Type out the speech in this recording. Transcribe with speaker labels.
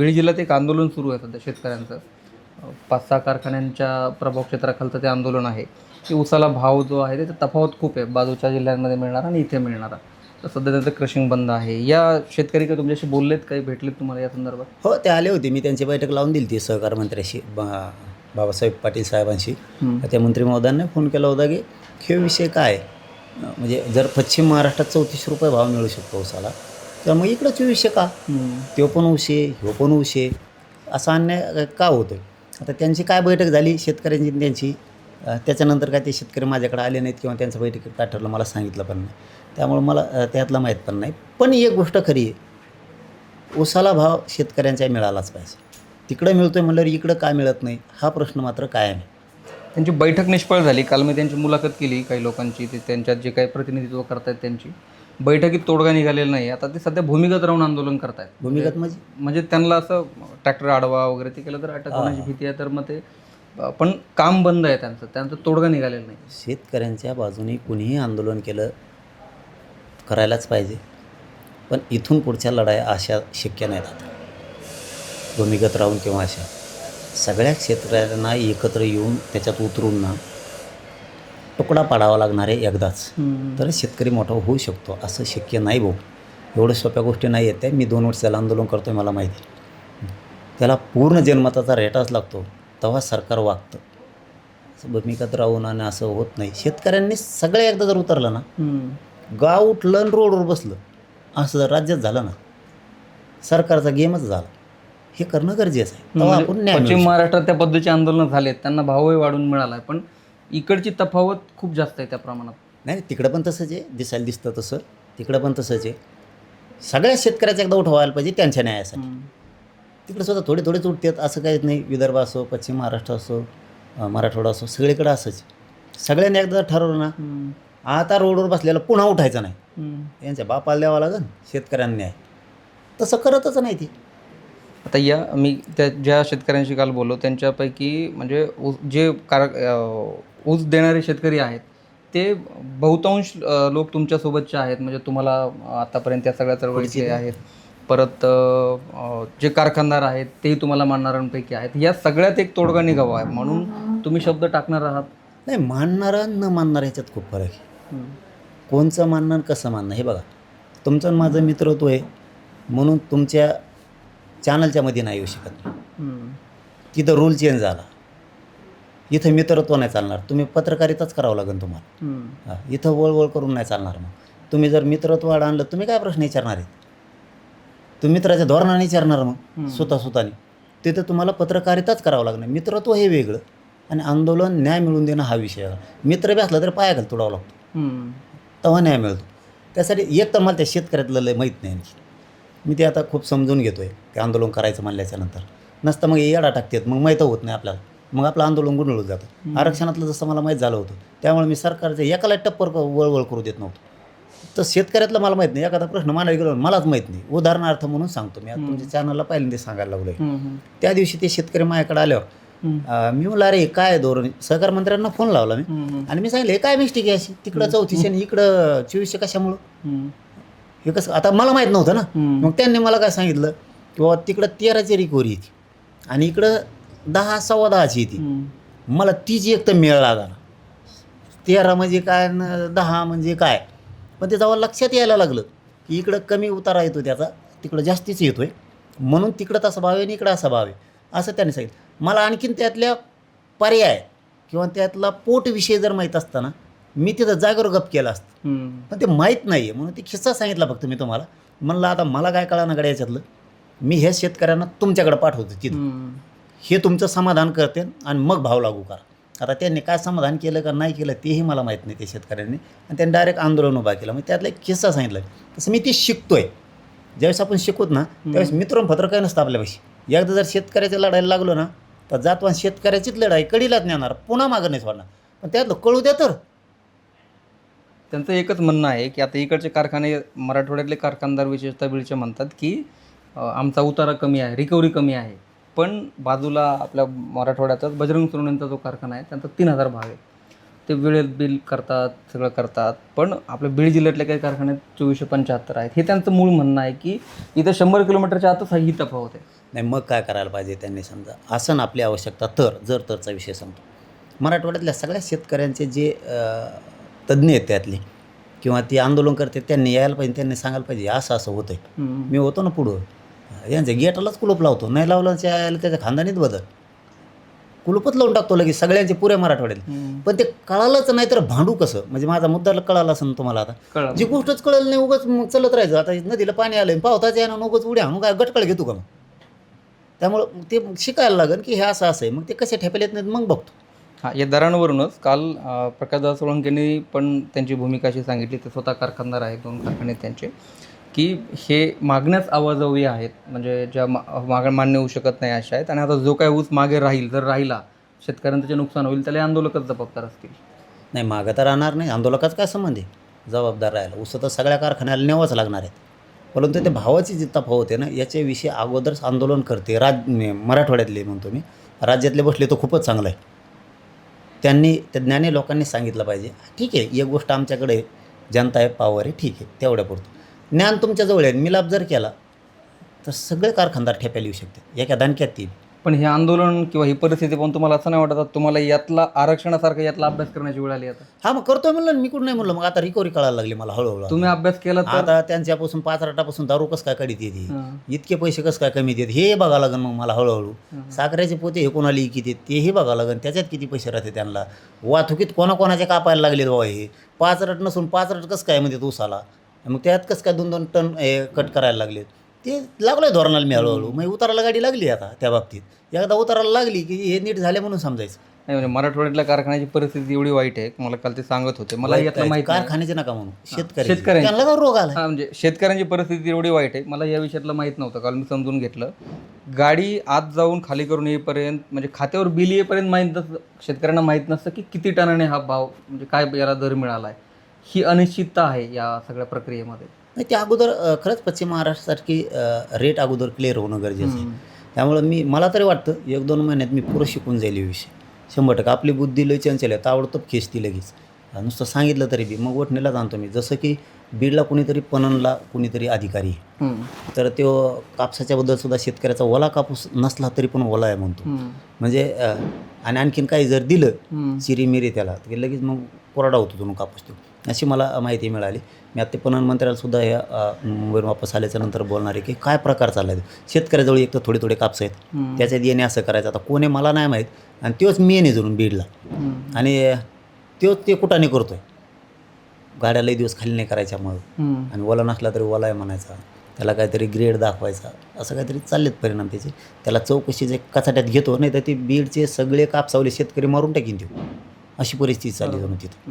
Speaker 1: बीड जिल्ह्यात एक आंदोलन सुरू आहे सध्या शेतकऱ्यांचं. पाच सहा कारखान्यांच्या प्रभाव क्षेत्राखालचं ते आंदोलन आहे. की उसाला भाव जो आहे त्याचा तफावत खूप आहे. बाजूच्या जिल्ह्यांमध्ये मिळणारा आणि इथे मिळणारा. तर सध्या त्याचं क्रशिंग बंद आहे. या शेतकरी काही तुमच्याशी बोललेत काही? भेटलेत तुम्हाला या संदर्भात?
Speaker 2: हो ते आले होते. मी त्यांची बैठक लावून दिली ती सहकार मंत्र्याशी बा बाबासाहेब पाटील साहेबांशी. त्या मंत्री महोदयांनी फोन केला होता की हे विषय काय? आहे? म्हणजे जर पश्चिम महाराष्ट्रात चौतीसशे रुपये भाव मिळू शकतो उसाला तर मग इकडं चोवीसशे का. तो पण आहे ह्यो पण आहे असा अन्याय का होतो? आता त्यांची काय बैठक झाली शेतकऱ्यांची त्यांची? त्याच्यानंतर काय ते शेतकरी माझ्याकडे आले नाहीत किंवा त्यांचं बैठकीत काय ठरलं मला सांगितलं पण नाही. त्यामुळे मला त्यातलं माहीत पण नाही. पण एक गोष्ट खरी आहे. ऊसाला भाव शेतकऱ्यांचा मिळालाच पाहिजे. तिकडं मिळतोय म्हणल्यावर इकडं का मिळत नाही? हा प्रश्न मात्र कायम आहे.
Speaker 1: त्यांची बैठक निष्फळ झाली. काल मी त्यांची मुलाखत केली काही लोकांची. ते त्यांच्यात जे काही प्रतिनिधित्व करतायत त्यांची. बैठकीत तोडगा निघालेला नाही. आता ते सध्या भूमिगत राहून आंदोलन करतायत.
Speaker 2: भूमिगत म्हणजे?
Speaker 1: म्हणजे त्यांना असं ट्रॅक्टर आडवा वगैरे ते केलं तर अटक होण्याची भीती आहे तर मग ते पण काम बंद आहे त्यांचं. त्यांचं तोडगा निघालेला नाही.
Speaker 2: शेतकऱ्यांच्या बाजूने कुणीही आंदोलन केलं करायलाच पाहिजे. पण इथून पुढच्या लढाया अशा शक्य नाहीत आता. भूमिगत राहून किंवा अशा? सगळ्या शेतकऱ्यांना एकत्र येऊन त्याच्यात उतरून ना तुकडा पाडावा लागणार आहे एकदाच तर शेतकरी मोठा होऊ शकतो असं शक्य नाही भाऊ. एवढ्या सोप्या गोष्टी नाही आहेत त्या. मी दोन वर्ष त्याला आंदोलन करतो मला माहिती आहे. त्याला पूर्ण जनमताचा रेटाच लागतो. तेव्हा सरकार वागतं. असं भूमिगत राहून आणि असं होत नाही. शेतकऱ्यांनी सगळे एकदा जर उतरलं ना गाव उठलं रोडवर बसलं असं जर राज्यात झालं ना सरकारचा गेमच झाला. हे करणं गरजेचं आहे. तेव्हा आपण
Speaker 1: पश्चिम महाराष्ट्रात त्या पद्धतीचे आंदोलन झालेत त्यांना भावही वाढून मिळाला आहे पण इकडची तफावत खूप जास्त आहे त्या प्रमाणात.
Speaker 2: नाही तिकडं पण तसंच आहे. दिसायला दिसतं तसं. तिकडं पण तसंच आहे. सगळ्या शेतकऱ्याचा एकदा उठवायला पाहिजे त्यांच्या न्यायासाठी. तिकडे सुद्धा थोडे थोडेच उठतात. असं काहीच नाही. विदर्भ असो पश्चिम महाराष्ट्र असो अं, मराठवाडा असो सगळीकडे असंच. सगळ्यांनी एकदा ठरवलं ना आता रोडवर बसलेला पुन्हा उठायचं नाही. यांच्या बापाला द्यावा लागन शेतकऱ्यांना न्याय. तसं करतच नाही ते.
Speaker 1: आता या मी त्या ज्या शेतकऱ्यांशी काल बोललो त्यांच्यापैकी म्हणजे जे कार अं, ऊस देणारे शेतकरी आहेत ते बहुतांश लोक तुमच्यासोबतचे आहेत. म्हणजे तुम्हाला आतापर्यंत त्या सगळ्या चळवळीचे आहेत. परत जे कारखानदार आहेत तेही तुम्हाला मानणाऱ्यांपैकी आहेत. या सगळ्यात एक तोडगा निघावा आहे. म्हणून तुम्ही शब्द टाकणार आहात?
Speaker 2: नाही मानणारा न मानणारा ह्याच्यात खूप फरक आहे. कोणचं मानणं आणि कसं मानणं हे बघा. तुमचं माझं मित्रत्व आहे. म्हणून तुमच्या चॅनलच्या मध्ये नाही येऊ शकत. तिथं रूल चेंज झाला. इथं मित्रत्व नाही चालणार. तुम्ही पत्रकारिताच करावं लागेल तुम्हाला. हा, इथं वळवळ करून नाही चालणार मग. तुम्ही जर मित्रत्व आणलं तुम्ही काय प्रश्न विचारणार आहेत? तुम्ही मित्राच्या धोरणाने विचारणार मग स्वतः स्वतःने तिथं तुम्हाला पत्रकारिताच करावं लागणार. मित्रत्व हे वेगळं आणि आंदोलन न्याय मिळवून देणं हा विषय. मित्र बी असला तरी पाया घाल तुडावं लागतो. तेव्हा न्याय मिळतो. त्यासाठी एक तर मला त्या शेतकऱ्यातलं लय माहीत नाही मी ते आता खूप समजून घेतो आहे ते आंदोलन करायचं म्हणल्याच्या नंतर. नसतं मग येडा टाकतात मग माहीत होत नाही आपल्याला. मग आपलं आंदोलन गुंडळून जातं. आरक्षणातलं जसं मला माहीत झालं होतं त्यामुळे मी सरकारचं एकाला टप्पर वळवळ करू देत नव्हतो. तर शेतकऱ्यातलं मला माहीत नाही एखादा प्रश्न मानायला गेलो मलाच माहीत नाही. उदाहरणार्थ म्हणून सांगतो मी आता तुमच्या चॅनलला पहिल्यांदा सांगायला लागलो त्या दिवशी ते शेतकरी माझ्याकडे आल्यावर मी म्हणलं अरे काय धोरण आहे?" सहकार मंत्र्यांना फोन लावला मी. आणि मी सांगितलं हे काय मिस्टेक आहे अशी? तिकडं चौतीसशे आणि इकडं चोवीसशे कशामुळं? हे कसं आता मला माहीत नव्हतं ना. मग त्यांनी मला काय सांगितलं की बाबा तिकडं तेराची रिकवरी आणि इकडं दहा सव्वा दहाची येते. मला तीच एक तर मेळ लागला. तेरा म्हणजे काय न दहा म्हणजे काय? पण ते जेव्हा लक्षात यायला लागलं की इकडं कमी उतारा येतो त्याचा तिकडं जास्तीच येतो आहे म्हणून तिकडं तसा भाव आहे आणि इकडं असा भाव आहे. असं त्याने सांगितलं. मला आणखीन त्यातल्या पर्याय किंवा त्यातला पोट विषय जर माहीत असताना मी तिथं जागेवर गप केला असतं. पण ते माहीत नाही आहे म्हणून ते किस्सा सांगितला फक्त मी तुम्हाला. म्हणलं आता मला काय कळा ना गड्या याच्यातलं? मी ह्या शेतकऱ्यांना तुमच्याकडे पाठवतो तिथं. हे तुमचं समाधान करते आणि मग भाव लागू करा. आता त्यांनी काय समाधान केलं का नाही केलं तेही मला माहीत नाही त्या शेतकऱ्यांनी. आणि त्यांनी डायरेक्ट आंदोलन उभा केलं. मग त्यातला एक किस्सा सांगितला. तसं मी ते शिकतोय. ज्यावेळेस आपण शिकवत ना त्यावेळेस मित्र फत्र काय नसतं आपल्यापाशी एकदा जर शेतकऱ्याच्या लढायला लागलो ना तर जातवान शेतकऱ्याचीच लढाई कडीलाच नेणार पुन्हा मागं नाही सोडणार. पण त्यातलं कळू द्या तर.
Speaker 1: त्यांचं एकच म्हणणं आहे की आता इकडचे कारखाने मराठवाड्यातले कारखानदार विशेषतः बीडचे म्हणतात की आमचा उतारा कमी आहे रिकव्हरी कमी आहे. पण बाजूला आपल्या मराठवाड्यातच बजरंग सोनवणेंचा जो कारखाना आहे त्यांचा तीन हजार भाग आहे. ते वेळेत बिल करतात सगळं करतात पण आपल्या बीड जिल्ह्यातले काही कारखाने चोवीसशे पंच्याहत्तर आहेत. हे त्यांचं मूळ म्हणणं आहे की इथं शंभर किलोमीटरच्या आतच ही तफावत आहे.
Speaker 2: नाही मग काय करायला पाहिजे त्यांनी समजा? असं ना आपली आवश्यकता तर जर तरचा विषय सांगतो मराठवाड्यातल्या सगळ्या शेतकऱ्यांचे जे तज्ज्ञ आहेत त्यातले किंवा ते आंदोलन करते त्यांनी यायला पाहिजे त्यांनी सांगायला पाहिजे असं असं होतंय. मी होतो ना पुढं. यांच्या गेटालाच कुलूप लावतो. नाही लावलं त्या यायला त्याच्या खानदानीत बदल. कुलूपच लावून टाकतो लगेच सगळ्यांचे पुऱ्या मराठवाड्यात पण ते कळालंच नाही तर भांडू कसं? म्हणजे माझा मुद्दा कळाला असं तुम्हाला आता. जी गोष्टच कळलं नाही उगाच चलत राहायचं. आता नदीला पाणी आलं पावताच यानं उगाच उड्या आणून काय गटकळ घेतो का मग? त्यामुळं ते शिकायला लागेल की हे असं असं आहे. मग ते कसे ठेपेल येत नाहीत मग बघतो.
Speaker 1: हां या दरांवरूनच काल प्रकाशदास सोळंकेंनी पण त्यांची भूमिका अशी सांगितली. ते स्वतः कारखानदार आहेत दोन कारखाने त्यांचे. की हे मागण्याच आवाजवी आहेत. म्हणजे ज्या मा मान्य होऊ शकत नाही अशा आहेत. आणि आता जो काय ऊस मागे राहील जर राहिला शेतकऱ्यांचं जे नुकसान होईल त्याला आंदोलकच जबाबदार असतील.
Speaker 2: नाही मागं तर राहणार नाही. आंदोलकाच काय संबंध आहे? जबाबदार राहायला. उसं तर सगळ्या कारखान्याला न्यावंच लागणार आहेत. परंतु ते भावाची जी तफावत आहे ना याच्याविषयी अगोदरच आंदोलन करते. राज मराठवाड्यातले म्हणतो मी. राज्यातले बसले तर खूपच चांगलं आहे. त्यांनी त्या ज्ञानी लोकांनी सांगितलं पाहिजे. ठीक आहे एक गोष्ट आमच्याकडे जनता आहे पावर आहे. ठीक आहे तेवढ्या पुरतं ज्ञान तुमच्याजवळ आहे मिलाप जर केला तर सगळे कारखानदार ठेप्याला येऊ शकते एका दानक्यात येईल.
Speaker 1: पण हे आंदोलन किंवा ही परिस्थिती पाहून तुम्हाला असं नाही वाटत आता तुम्हाला यातला आरक्षणासारखा यातला अभ्यास करण्याची वेळ आली आता?
Speaker 2: हा मग करतोय म्हणलं ना, मी कुठं नाही म्हणलं मग आता रिकव्हरी कळायला लागली मला हळूहळू.
Speaker 1: तुम्ही अभ्यास केला तर?
Speaker 2: आता त्यांच्यापासून पाच रटापासून दारू कसं काय काढीत येते?
Speaker 1: हां.
Speaker 2: इतके पैसे कसं काय कमी देत? हे बघावं लागेल मग मला हळूहळू. साखरेचे पोते हे कोणाला किती तेही बघावं लागेल त्याच्यात किती पैसे राहते त्यांना? वाहतुकीत कोणाकोणाचे कापायला लागले बाबा हे? पाच रट नसून पाच रट कसं काय म्हणजे उसाला? मग त्यात कसं काय दोन दोन टन हे कट करायला लागले ते लागलोय धोरणाला मी हळूहळू. मग उताराला गाडी लागली आता त्या बाबतीत. एकदा उताराला लागली की हे नीट झाले म्हणून समजायचं.
Speaker 1: नाही म्हणजे मराठवाड्यातल्या कारखान्याची परिस्थिती एवढी वाईट आहे मला काल ते सांगत होते. मला यातलं माहिती नाही.
Speaker 2: कारखान्याचे नका म्हणून शेतकरी
Speaker 1: शेतकऱ्यांचे.
Speaker 2: त्यांना का रोग आला
Speaker 1: हा म्हणजे शेतकऱ्यांची परिस्थिती एवढी वाईट आहे. मला या विषयातलं माहीत नव्हतं. काल मी समजून घेतलं. गाडी आत जाऊन खाली करून येईपर्यंत म्हणजे खात्यावर बिल येईपर्यंत माहीत नसतं. शेतकऱ्यांना माहीत नसतं की किती टनाने हा भाव म्हणजे काय याला दर मिळाला आहे ही अनिश्चितता आहे या सगळ्या प्रक्रियेमध्ये.
Speaker 2: नाही ते अगोदर अ, खरंच पश्चिम महाराष्ट्रासारखी अ, रेट अगोदर क्लिअर होणं गरजेचं आहे. त्यामुळं मी मला तरी वाटतं एक दोन महिन्यात मी पुरं शिकून जाईल हे विषय. शंभर टक्के. आपली बुद्धी लय चंचल आहे. ताबडतोब खेचती लगेच. अ, नुसतं सांगितलं तरी बी. मग वटणीला जाणतो मी. जसं की बीडला कुणीतरी पणनला कुणीतरी अधिकारी आहे.
Speaker 1: हम्म.
Speaker 2: तर तो कापसाच्याबद्दल सुद्धा शेतकऱ्याचा ओला कापूस नसला तरी पण ओला आहे म्हणतो.
Speaker 1: हम्म.
Speaker 2: म्हणजे अ, आणि आणखीन काही जर दिलं
Speaker 1: हम्म.
Speaker 2: चिरी मिरी त्याला तर लगेच मग कोरडा होतो तो कापूस तो. अशी मला माहिती मिळाली. मी आता ते पणन मंत्र्याला सुद्धा या अ, मुंबईवरून वापस आल्याच्यानंतर बोलणार आहे की काय प्रकार चालला आहे शेतकऱ्याजवळ एक तर थोडे थोडे कापस आहेत. त्याच्यात येणे असं करायचं. आता कोणी मला नाही माहीत आणि तोच मेन आहे जणून बीडला. आणि तोच ते कुठाने करतोय? गाड्या लई दिवस खाली नाही करायच्यामुळं
Speaker 1: हम्म.
Speaker 2: आणि ओला नसला तरी ओला आहे म्हणायचा. त्याला काहीतरी ग्रेड दाखवायचा. असं काहीतरी चाललेत परिणाम त्याचे. त्याला चौकशीचे कचाट्यात घेतो नाही तर ते बीडचे सगळे कापसावले शेतकरी मारून टाकीन ते अशी परिस्थिती चालली जणू तिथं.